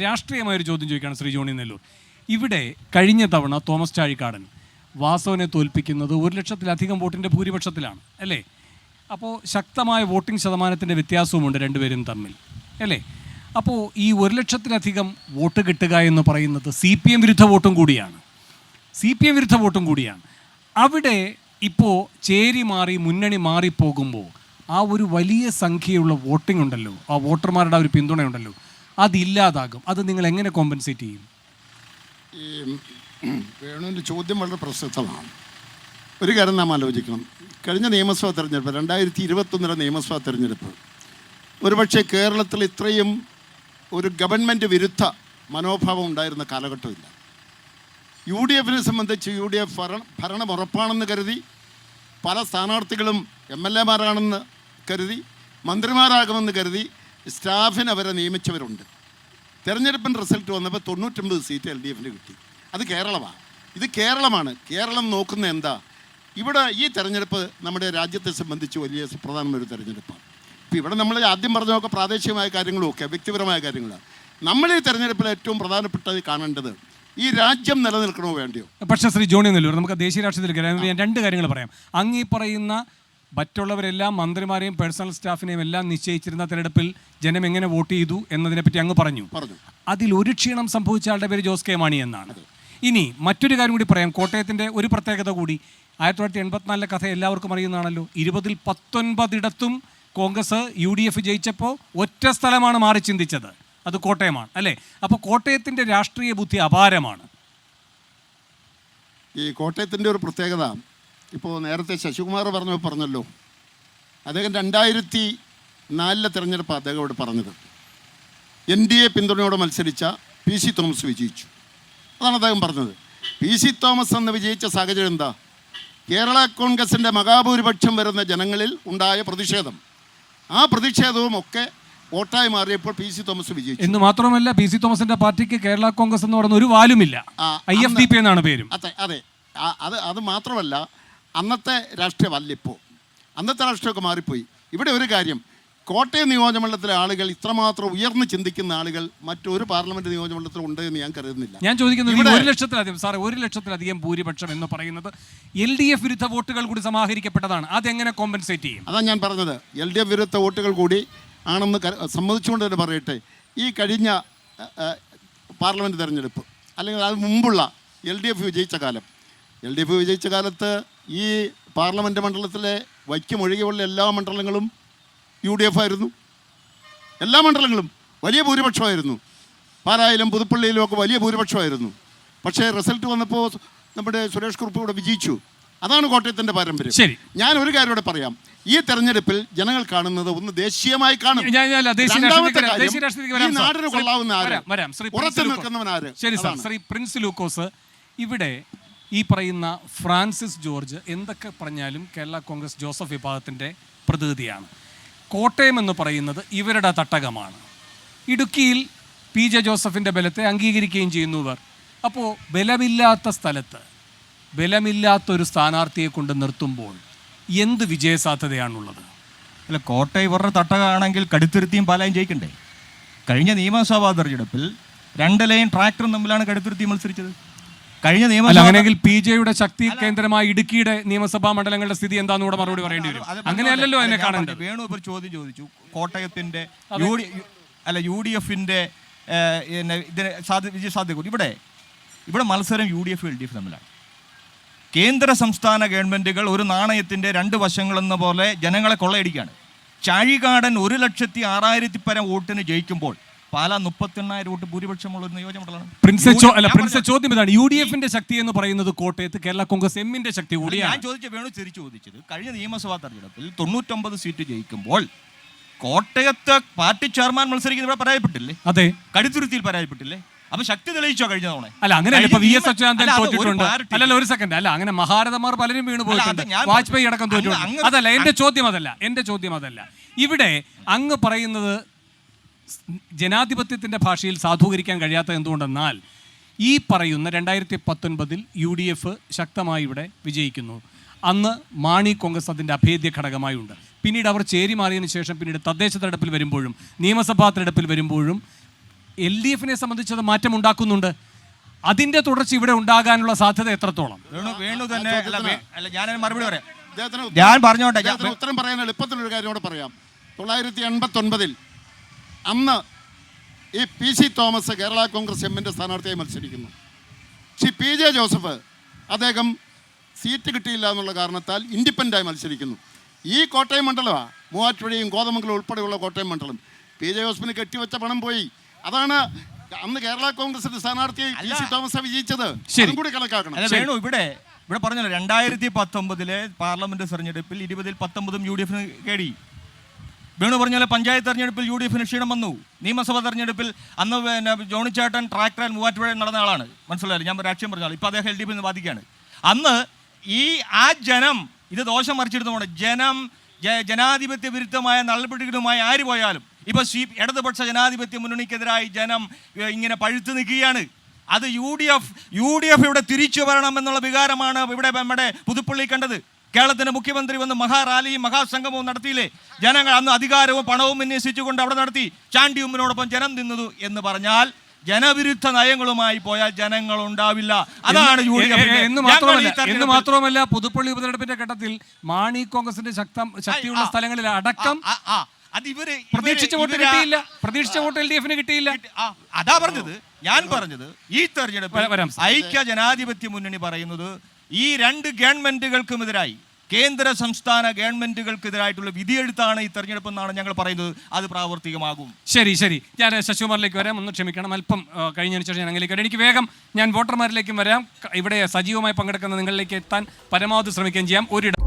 രാഷ്ട്രീയമായ ഒരു ചോദ്യം ചോദിക്കുകയാണ് ശ്രീ ജോണി നെല്ലൂർ. ഇവിടെ കഴിഞ്ഞ തവണ തോമസ് ചാഴിക്കാടൻ വാസവനെ തോൽപ്പിക്കുന്നത് ഒരു ലക്ഷത്തിലധികം വോട്ടിന്റെ ഭൂരിപക്ഷത്തിലാണ് അല്ലേ? അപ്പോൾ ശക്തമായ വോട്ടിംഗ് ശതമാനത്തിന്റെ വ്യത്യാസവുമുണ്ട് രണ്ടുപേരും തമ്മിൽ അല്ലേ? അപ്പോൾ ഈ ഒരു ലക്ഷത്തിലധികം വോട്ട് കിട്ടുക എന്ന് പറയുന്നത് സി പി എം വിരുദ്ധ വോട്ടും കൂടിയാണ്. സി പി എം വിരുദ്ധ വോട്ടും കൂടിയാണ്. അവിടെ ഇപ്പോൾ ചേരി മാറി മുന്നണി മാറിപ്പോകുമ്പോൾ ആ ഒരു വലിയ സംഖ്യയുള്ള വോട്ടിംഗ് ഉണ്ടല്ലോ. ആ വോട്ടർമാരുടെ ആ ഒരു പിന്തുണയുണ്ടല്ലോ. അതില്ലാതാകും അത് നിങ്ങൾ എങ്ങനെ കോമ്പൻസേറ്റ് ചെയ്യും? ഈ വേണുവിന്റെ ചോദ്യം വളരെ പ്രശസ്തമാണ്. ഒരു കാര്യം നാം ആലോചിക്കണം. കഴിഞ്ഞ നിയമസഭാ തെരഞ്ഞെടുപ്പ് രണ്ടായിരത്തി ഇരുപത്തൊന്നിലെ നിയമസഭാ തെരഞ്ഞെടുപ്പ് ഒരുപക്ഷെ കേരളത്തിൽ ഇത്രയും ഒരു ഗവൺമെന്റ് വിരുദ്ധ മനോഭാവം ഉണ്ടായിരുന്ന കാലഘട്ടമില്ല. യു ഡി എഫിനെ സംബന്ധിച്ച് യു ഡി എഫ് ഭരണ ഭരണം ഉറപ്പാണെന്ന് കരുതി പല സ്ഥാനാർത്ഥികളും എം എൽ എമാരാണെന്ന് കരുതി മന്ത്രിമാരാകുമെന്ന് കരുതി സ്റ്റാഫിന് അവരെ നിയമിച്ചവരുണ്ട്. തെരഞ്ഞെടുപ്പിന്റെ റിസൾട്ട് വന്നപ്പോൾ തൊണ്ണൂറ്റൊമ്പത് സീറ്റ് എൽ ഡി എഫിന് കിട്ടി. അത് കേരളമാണ് ഇത് കേരളമാണ്. കേരളം നോക്കുന്ന എന്താ? ഇവിടെ ഈ തെരഞ്ഞെടുപ്പ് നമ്മുടെ രാജ്യത്തെ സംബന്ധിച്ച് വലിയ സുപ്രധാനമൊരു ഒരു തെരഞ്ഞെടുപ്പാണ്. ഇപ്പോൾ ഇവിടെ നമ്മൾ ആദ്യം പറഞ്ഞതൊക്കെ പ്രാദേശികമായ കാര്യങ്ങളും ഒക്കെ വ്യക്തിപരമായ കാര്യങ്ങളാണ് നമ്മൾ ഈ തെരഞ്ഞെടുപ്പിൽ ഏറ്റവും പ്രധാനപ്പെട്ടത് കാണേണ്ടത് ഈ രാജ്യം നിലനിൽക്കണോ വേണ്ടിയോ? പക്ഷേ ശ്രീ ജോണി നെല്ലൂർ നമുക്ക് ദേശീയ രാഷ്ട്രീയത്തിൽ. ഞാൻ രണ്ട് കാര്യങ്ങൾ പറയാം. അങ്ങ് ഈ പറയുന്ന മറ്റുള്ളവരെല്ലാം മന്ത്രിമാരെയും പേഴ്സണൽ സ്റ്റാഫിനെയും എല്ലാം നിശ്ചയിച്ചിരുന്ന തെരഞ്ഞെടുപ്പിൽ ജനം എങ്ങനെ വോട്ട് ചെയ്തു എന്നതിനെപ്പറ്റി അങ്ങ് പറഞ്ഞു. പറഞ്ഞു. അതിൽ ഒരു ക്ഷീണം സംഭവിച്ച ആളുടെ പേര് ജോസ് കെ മാണി എന്നാണ്. ഇനി മറ്റൊരു കാര്യം കൂടി പറയാം. കോട്ടയത്തിന്റെ ഒരു പ്രത്യേകത കൂടി. ആയിരത്തി തൊള്ളായിരത്തി എൺപത്തിനാലിലെ കഥ എല്ലാവർക്കും അറിയുന്നതാണല്ലോ. ഇരുപതിൽ പത്തൊൻപതിടത്തും കോൺഗ്രസ് യു ഡി എഫ് ജയിച്ചപ്പോൾ ഒറ്റ സ്ഥലമാണ് മാറി ചിന്തിച്ചത്. അത് കോട്ടയമാണ് അല്ലേ? അപ്പോൾ കോട്ടയത്തിന്റെ രാഷ്ട്രീയ ബുദ്ധി അപാരമാണ്. ഈ കോട്ടയത്തിന്റെ ഒരു പ്രത്യേകത ഇപ്പോൾ നേരത്തെ ശശികുമാർ പറഞ്ഞു പറഞ്ഞല്ലോ. അദ്ദേഹം രണ്ടായിരത്തി നാലിലെ തിരഞ്ഞെടുപ്പ് അദ്ദേഹം ഇവിടെ പറഞ്ഞത്. എൻ ഡി എ പിന്തുണയോടെ മത്സരിച്ച പി സി തോമസ് വിജയിച്ചു. അതാണ് അദ്ദേഹം പറഞ്ഞത്. പി സി തോമസ് എന്ന് വിജയിച്ച സാഹചര്യം എന്താ? കേരള കോൺഗ്രസിന്റെ മഹാഭൂരിപക്ഷം വരുന്ന ജനങ്ങളിൽ ഉണ്ടായ പ്രതിഷേധം. ആ പ്രതിഷേധവും ഒക്കെ വോട്ടായി മാറിയപ്പോൾ പി സി തോമസ് വിജയിച്ചു. എന്ന് മാത്രമല്ല പി സി തോമസിന്റെ പാർട്ടിക്ക് കേരള കോൺഗ്രസ് എന്ന് പറയുന്ന ഒരു വാലുമില്ല. ഐ എഫ് ഡി പി എന്നാണ് പേരും. അതെ അതെ. അത് അത് മാത്രമല്ല അന്നത്തെ രാഷ്ട്രീയമല്ല ഇപ്പോൾ അന്നത്തെ രാഷ്ട്രീയമൊക്കെ മാറിപ്പോയി. ഇവിടെ ഒരു കാര്യം കോട്ടയം നിയോജകമണ്ഡലത്തിലെ ആളുകൾ ഇത്രമാത്രം ഉയർന്നു ചിന്തിക്കുന്ന ആളുകൾ മറ്റൊരു പാർലമെന്റ് നിയോജകമണ്ഡലത്തിൽ ഉണ്ട് എന്ന് ഞാൻ കരുതുന്നില്ല. ഞാൻ ചോദിക്കുന്നത് ഒരു ലക്ഷത്തിലധികം സാറേ ഒരു ലക്ഷത്തിലധികം ഭൂരിപക്ഷം എന്ന് പറയുന്നത് എൽ ഡി എഫ് വിരുദ്ധ വോട്ടുകൾ കൂടി സമാഹരിക്കപ്പെട്ടതാണ്. അതെങ്ങനെ കോമ്പൻസേറ്റ് ചെയ്യും? അതാണ് ഞാൻ പറഞ്ഞത്. എൽ ഡി എഫ് വിരുദ്ധ വോട്ടുകൾ കൂടി ആണെന്ന് സമ്മതിച്ചുകൊണ്ട് തന്നെ പറയട്ടെ. ഈ കഴിഞ്ഞ പാർലമെന്റ് പാർലമെന്റ് തെരഞ്ഞെടുപ്പ് അല്ലെങ്കിൽ അത് മുമ്പുള്ള എൽ ഡി എഫ് വിജയിച്ച കാലം. എൽ ഡി എഫ് വിജയിച്ച കാലത്ത് ഈ പാർലമെന്റ് മണ്ഡലത്തിലെ വൈക്കം ഒഴികെയുള്ള എല്ലാ മണ്ഡലങ്ങളും യു ഡി എഫ് ആയിരുന്നു. എല്ലാ മണ്ഡലങ്ങളും വലിയ ഭൂരിപക്ഷമായിരുന്നു. പാലായിലും പുതുപ്പള്ളിയിലും ഒക്കെ വലിയ ഭൂരിപക്ഷമായിരുന്നു. പക്ഷേ റിസൾട്ട് വന്നപ്പോൾ നമ്മുടെ സുരേഷ് കുറുപ്പ് ഇവിടെ വിജയിച്ചു. അതാണ് കോട്ടയത്തിന്റെ പാരമ്പര്യം. ശരി. ഞാൻ ഒരു കാര്യം ഇവിടെ പറയാം. ഈ തെരഞ്ഞെടുപ്പിൽ ജനങ്ങൾ കാണുന്നത് ഒന്ന് ദേശീയമായി കാണും. നാടിന് കൊള്ളാവുന്ന ആര്? വരാം, വരാം. ശ്രീ പ്രിൻസ് ഉറച്ചു നിൽക്കുന്നവൻ ആര്? ശരി സാർ. ശ്രീ പ്രിൻസ് ലൂക്കോസ് ഇവിടെ ഈ പറയുന്ന ഫ്രാൻസിസ് ജോർജ് എന്തൊക്കെ പറഞ്ഞാലും കേരള കോൺഗ്രസ് ജോസഫ് വിഭാഗത്തിന്റെ പ്രതിനിധിയാണ്. കോട്ടയം എന്ന് പറയുന്നത് ഇവരുടെ തട്ടകമാണ്. ഇടുക്കിയിൽ പി ജെ ജോസഫിന്റെ ബലത്തെ അംഗീകരിക്കുകയും ചെയ്യുന്നു ഇവർ. അപ്പോൾ ബലമില്ലാത്ത സ്ഥലത്ത് ബലമില്ലാത്തൊരു സ്ഥാനാർത്ഥിയെ കൊണ്ട് നിർത്തുമ്പോൾ എന്ത് വിജയസാധ്യതയാണുള്ളത്? അല്ല കോട്ടയം ഇവരുടെ തട്ടകമാണെങ്കിൽ കടുത്തിരുത്തിയും പാലായും ജയിക്കണ്ടേ? കഴിഞ്ഞ നിയമസഭാ തെരഞ്ഞെടുപ്പിൽ രണ്ട് ലൈൻ ട്രാക്ടറും തമ്മിലാണ് കടുത്തിരുത്തി മത്സരിച്ചത്. കഴിഞ്ഞ നിയമസഭ അങ്ങനെയെങ്കിൽ പി ജെയുടെ ശക്തി കേന്ദ്രമായ ഇടുക്കിയുടെ നിയമസഭാ മണ്ഡലങ്ങളുടെ സ്ഥിതി എന്താണെന്ന് കൂടെ മറുപടി പറയേണ്ടി വരും. അങ്ങനെയല്ലല്ലോ എന്നെ കാണേണ്ടത്. വേണു ഇപ്പോൾ ഒരു ചോദ്യം ചോദിച്ചു. കോട്ടയത്തിന്റെ യു ഡി അല്ല യു ഡി എഫിന്റെ ഇതിന് സാധ്യ വിജയ സാധ്യത ഇവിടെ ഇവിടെ മത്സരം U D F L D F തമ്മിലാണ്. കേന്ദ്ര സംസ്ഥാന ഗവൺമെന്റുകൾ ഒരു നാണയത്തിന്റെ രണ്ട് വശങ്ങളെന്ന പോലെ ജനങ്ങളെ കൊള്ളയടിക്കുകയാണ്. ചാഴികാടൻ ഒരു ലക്ഷത്തി ആറായിരത്തി പരം വോട്ടിന് ജയിക്കുമ്പോൾ പാലാ മുപ്പത്തെണ്ണായിരം വോട്ട് ഭൂരിപക്ഷമുള്ള ഒരു നിയോജകമണ്ഡലമാണ്. പ്രിൻസ് അല്ല പ്രിൻസ് ചോദ്യം ഇതാണ്. യു ഡി എഫിന്റെ ശക്തി എന്ന് പറയുന്നത് കോട്ടയത്ത് കേരള കോൺഗ്രസ് എമ്മിന്റെ ശക്തി കൂടിയാണ്. ഞാൻ ചോദിച്ച വേണു തിരിച്ചു ചോദിച്ചത്. കഴിഞ്ഞ നിയമസഭാ തെരഞ്ഞെടുപ്പിൽ തൊണ്ണൂറ്റൊമ്പത് സീറ്റ് ജയിക്കുമ്പോൾ കോട്ടയത്ത് പാർട്ടി ചെയർമാൻ മത്സരിക്കുന്ന ഇവിടെ പരാജയപ്പെട്ടില്ലേ? അതെ. കടുത്തുരുത്തിയിൽ പരാജയപ്പെട്ടില്ലേ? അപ്പൊ ശക്തി തെളിയിച്ചോ കഴിഞ്ഞ തവണ? അല്ല അങ്ങനെ ഇപ്പൊ വി എസ് അച്യുതാനന്ദൻ തോറ്റിട്ടുണ്ട്. അല്ലല്ല ഒരു സെക്കൻഡ് അല്ല അങ്ങനെ മഹാരഥന്മാർ പലരും വീണ് പോയിട്ടുണ്ട്. വാജ്പേയി അടക്കം തോറ്റിട്ടുണ്ട്. അതല്ല എന്റെ ചോദ്യം അതല്ല. എന്റെ ചോദ്യം അതല്ല. ഇവിടെ അങ്ങ് പറയുന്നത് ജനാധിപത്യത്തിന്റെ ഭാഷയിൽ സാധൂകരിക്കാൻ കഴിയാത്ത എന്തുകൊണ്ടെന്നാൽ ഈ പറയുന്ന രണ്ടായിരത്തി പത്തൊൻപതിൽ യു ഡി എഫ് ശക്തമായി ഇവിടെ വിജയിക്കുന്നു. അന്ന് മാണി കോൺഗ്രസ് അതിന്റെ അഭേദ്യ ഘടകമായി ഉണ്ട് പിന്നീട് അവർ ചേരി മാറിയതിനു ശേഷം പിന്നീട് തദ്ദേശ തെരഞ്ഞെടുപ്പിൽ വരുമ്പോഴും നിയമസഭാ തെരഞ്ഞെടുപ്പിൽ വരുമ്പോഴും എൽ ഡി എഫിനെ സംബന്ധിച്ചത് മാറ്റമുണ്ടാക്കുന്നുണ്ട് അതിന്റെ തുടർച്ച ഇവിടെ ഉണ്ടാകാനുള്ള സാധ്യത എത്രത്തോളം? വേണു തന്നെ അല്ല ഞാൻ മറുപടി പറയാം. ഞാൻ പറഞ്ഞോട്ടെ ഞാൻ- ഉത്തരം പറയാൻ എളുപ്പത്തിലൊരു കാര്യം കൂടെ പറയാം. തൊള്ളായിരത്തി എൺപത്തി ഒൻപതിൽ അന്ന് ഈ പി സി തോമസ് കേരള കോൺഗ്രസ് എമ്മിന്റെ സ്ഥാനാർത്ഥിയായി മത്സരിക്കുന്നു. ശ്രീ പി ജെ ജോസഫ് അദ്ദേഹം സീറ്റ് കിട്ടിയില്ല എന്നുള്ള കാരണത്താൽ ഇൻഡിപെൻഡന്റായി മത്സരിക്കുന്നു. ഈ കോട്ടയം മണ്ഡലമാണ് മൂവാറ്റുപുഴയും കോതമംഗലം ഉൾപ്പെടെയുള്ള കോട്ടയം മണ്ഡലം. പി ജെ ജോസഫിന് കെട്ടിവെച്ച പണം പോയി. അതാണ് അന്ന് കേരള കോൺഗ്രസിന്റെ സ്ഥാനാർത്ഥിയെ പി സി തോമസ് വിജയിച്ചത്. ശരി. കൂടി കണക്കാക്കണം. വേണു ഇവിടെ ഇവിടെ പറഞ്ഞല്ലോ രണ്ടായിരത്തി പത്തൊമ്പതിലെ പാർലമെന്റ് തെരഞ്ഞെടുപ്പിൽ ഇരുപതിൽ പത്തൊമ്പതും യു ഡി എഫിന് കേടി വേണു പറഞ്ഞ പഞ്ചായത്ത് തെരഞ്ഞെടുപ്പിൽ യു ഡി എഫിന് ക്ഷീണം വന്നു. നിയമസഭാ തെരഞ്ഞെടുപ്പിൽ അന്ന് പിന്നെ ജോണിച്ചേട്ടൻ ട്രാക്ടർ മൂവാറ്റുപുഴ നടന്ന ആളാണ്. മനസ്സിലായില്ല? ഞാൻ രാഷ്ട്രീയം പറഞ്ഞാൽ ഇപ്പോൾ അദ്ദേഹം എൽ ഡി എഫ് ബാധിക്കുകയാണ് അന്ന് ഈ ആ ജനം ഇത് ദോഷം മറിച്ചെടുത്തോണ്ട് ജനം ജനാധിപത്യ വിരുദ്ധമായ നടപടികളുമായി ആര് പോയാലും ഇപ്പോൾ സി ഇടതുപക്ഷ ജനാധിപത്യ മുന്നണിക്കെതിരായി ജനം ഇങ്ങനെ പഴുത്തു നിൽക്കുകയാണ്. അത് U D F U D F ഇവിടെ തിരിച്ചു വരണം എന്നുള്ള വികാരമാണ് ഇവിടെ നമ്മുടെ പുതുപ്പള്ളി കണ്ടത്. കേരളത്തിന്റെ മുഖ്യമന്ത്രി വന്ന് മഹാറാലിയും മഹാസംഗമവും നടത്തിയില്ലേ? ജനങ്ങൾ അന്ന് അധികാരവും പണവും വിന്യസിച്ചുകൊണ്ട് അവിടെ നടത്തി. ചാണ്ടിയുമ്മിനോടൊപ്പം ജനം നിന്നതു എന്ന് പറഞ്ഞാൽ ജനവിരുദ്ധ നയങ്ങളുമായി പോയാൽ ജനങ്ങൾ ഉണ്ടാവില്ല. അതാണ് യു ഡി എന്ന് മാത്രമല്ല എന്ന് മാത്രമല്ല പുതുപ്പള്ളി ഉപതെരഞ്ഞെടുപ്പിന്റെ ഘട്ടത്തിൽ മാണി കോൺഗ്രസിന്റെ ശക്തം ശക്തിയുള്ള സ്ഥലങ്ങളിൽ അടക്കം അത് ഇവർ പ്രതീക്ഷിച്ച വോട്ട് കിട്ടിയില്ല. പ്രതീക്ഷിച്ച വോട്ട് എൽ ഡി എഫിന് കിട്ടിയില്ല. അതാ പറഞ്ഞത്. ഞാൻ പറഞ്ഞത് ഈ തെരഞ്ഞെടുപ്പ്. ഐക്യ ജനാധിപത്യ മുന്നണി പറയുന്നത് ഈ രണ്ട് ഗവൺമെന്റുകൾക്കുമെതിരായി കേന്ദ്ര സംസ്ഥാന ഗവൺമെന്റുകൾക്കെതിരായിട്ടുള്ള വിധിയെഴുത്താണ് ഈ തെരഞ്ഞെടുപ്പ് എന്നാണ് ഞങ്ങൾ പറയുന്നത്. അത് പ്രാവർത്തികമാകും. ശരി ശരി. ഞാൻ ശശികുമാറിലേക്ക് വരാം. ഒന്ന് ക്ഷമിക്കണം. അല്പം കഴിഞ്ഞ കഴിഞ്ഞതിന് ശേഷം ഞാൻ അങ്ങനെയൊക്കെ വരാം. എനിക്ക് വേഗം ഞാൻ വോട്ടർമാരിലേക്കും വരാം. ഇവിടെ സജീവമായി പങ്കെടുക്കുന്ന നിങ്ങളിലേക്ക് എത്താൻ പരമാവധി ശ്രമിക്കുകയും ചെയ്യാം. ഒരിടം